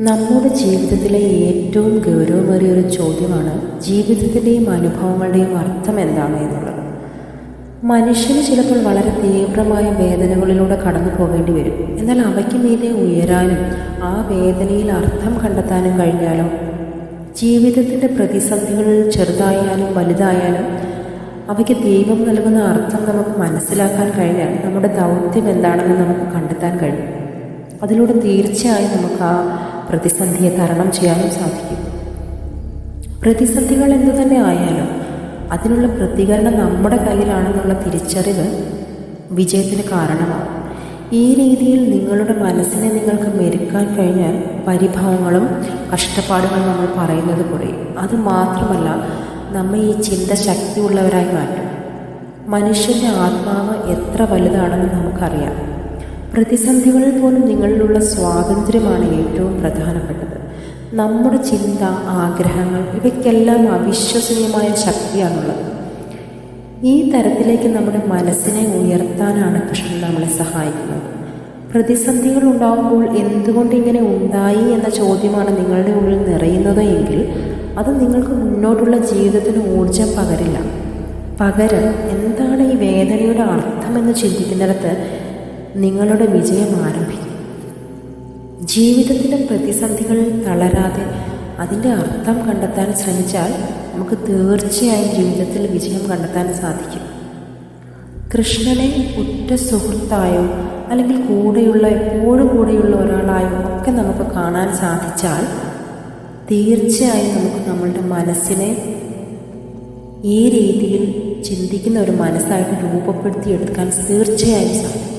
നമ്മുടെ ജീവിതത്തിലെ ഏറ്റവും ഗൗരവമേറിയ ഒരു ചോദ്യമാണ് ജീവിതത്തിന്റെയും അനുഭവങ്ങളുടെയും അർത്ഥം എന്താണ് എന്നുള്ളത്. മനുഷ്യന് ചിലപ്പോൾ വളരെ തീവ്രമായ വേദനകളിലൂടെ കടന്നു പോകേണ്ടി വരും. എന്നാൽ അവയ്ക്ക് മീതെ ഉയരാനും ആ വേദനയിൽ അർത്ഥം കണ്ടെത്താനും കഴിഞ്ഞാലോ? ജീവിതത്തിന്റെ പ്രതിസന്ധികൾ ചെറുതായാലും വലുതായാലും അവയ്ക്ക് ദൈവം നൽകുന്ന അർത്ഥം നമുക്ക് മനസ്സിലാക്കാൻ കഴിഞ്ഞാൽ നമ്മുടെ ദൗത്യം എന്താണെന്ന് നമുക്ക് കണ്ടെത്താൻ കഴിയും. അതിലൂടെ തീർച്ചയായും നമുക്ക് ആ പ്രതിസന്ധിയെ തരണം ചെയ്യാനും സാധിക്കും. പ്രതിസന്ധികൾ എന്തു തന്നെ ആയാലും അതിനുള്ള പ്രതികരണം നമ്മുടെ കയ്യിലാണെന്നുള്ള തിരിച്ചറിവ് വിജയത്തിന് കാരണമാണ് ഈ രീതിയിൽ നിങ്ങളുടെ മനസ്സിനെ നിങ്ങൾക്ക് മെരുക്കാൻ കഴിഞ്ഞാൽ പരിഭവങ്ങളും കഷ്ടപ്പാടുകളും നമ്മൾ പറയുന്നത് കുറയും അത് മാത്രമല്ല നമ്മെ ഈ ചിന്ത ശക്തിയുള്ളവരായി മാറ്റും. മനുഷ്യന്റെ ആത്മാവ് എത്ര വലുതാണെന്ന് നമുക്കറിയാം. പ്രതിസന്ധികളിൽ പോലും നിങ്ങളിലുള്ള സ്വാതന്ത്ര്യമാണ് ഏറ്റവും പ്രധാനപ്പെട്ടത്. നമ്മുടെ ചിന്ത ആഗ്രഹങ്ങൾ ഇവയ്ക്കെല്ലാം അവിശ്വസനീയമായ ശക്തിയാണുള്ളത്. ഈ തരത്തിലേക്ക് നമ്മുടെ മനസ്സിനെ ഉയർത്താനാണ് കൃഷ്ണൻ നമ്മളെ സഹായിക്കുന്നത്. പ്രതിസന്ധികൾ ഉണ്ടാകുമ്പോൾ എന്തുകൊണ്ട് ഇങ്ങനെ ഉണ്ടായി എന്ന ചോദ്യമാണ് നിങ്ങളുടെ ഉള്ളിൽ നിറയുന്നത് എങ്കിൽ അത് നിങ്ങൾക്ക് മുന്നോട്ടുള്ള ജീവിതത്തിന് ഊർജം പകരില്ല. പകരം എന്താണ് ഈ വേദനയുടെ അർത്ഥമെന്ന് ചിന്തിക്കുന്നിടത്ത് നിങ്ങളുടെ വിജയം ആരംഭിക്കും. ജീവിതത്തിലെ പ്രതിസന്ധികളിൽ തളരാതെ അതിന്റെ അർത്ഥം കണ്ടെത്താൻ ശ്രമിച്ചാൽ നമുക്ക് തീർച്ചയായും ജീവിതത്തിൽ വിജയം കണ്ടെത്താൻ സാധിക്കും. കൃഷ്ണനെ ഉറ്റ സുഹൃത്തായോ അല്ലെങ്കിൽ കൂടെയുള്ള എപ്പോഴും കൂടെയുള്ള ഒരാളായോ ഒക്കെ നമുക്ക് കാണാൻ സാധിച്ചാൽ തീർച്ചയായും നമുക്ക് നമ്മളുടെ മനസ്സിനെ ഈ രീതിയിൽ ചിന്തിക്കുന്ന ഒരു മനസ്സായിട്ട് രൂപപ്പെടുത്തിയെടുക്കാൻ തീർച്ചയായും സാധിക്കും.